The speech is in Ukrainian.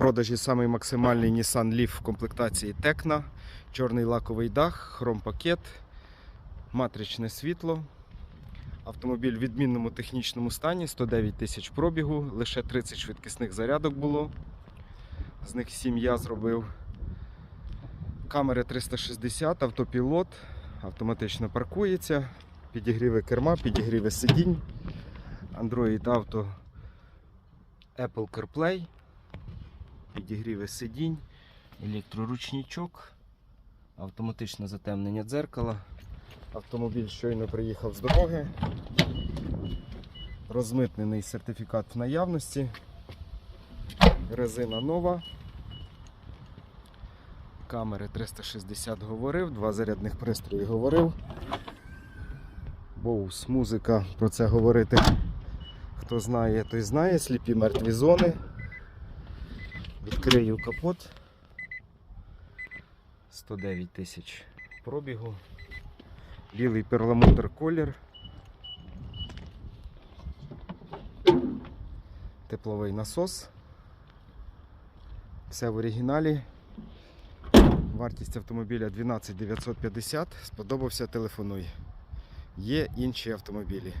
продажі самий максимальний Nissan Leaf в комплектації Tecna, чорний лаковий дах, хромпакет, матричне світло. Автомобіль в відмінному технічному стані, 109 тисяч пробігу, лише 30 швидкісних зарядок було. З них 7 я зробив. Камери 360, автопілот, автоматично паркується, підігріви керма, підігріви сидінь, Android Auto, Apple CarPlay, підігріви сидінь, електроручничок, автоматичне затемнення дзеркала. Автомобіль щойно приїхав з дороги. Розмитнений сертифікат в наявності. Резина нова. Камери 360 говорив, два зарядних пристрої говорив. Боус, музика, про це говорити. Хто знає, той знає. Сліпі мертві зони. Відкрию капот. 109 тисяч пробігу. Білий перламутр колір. Тепловий насос. Все в оригіналі. Вартість автомобіля 12 950. Сподобався, телефонуй. Є інші автомобілі.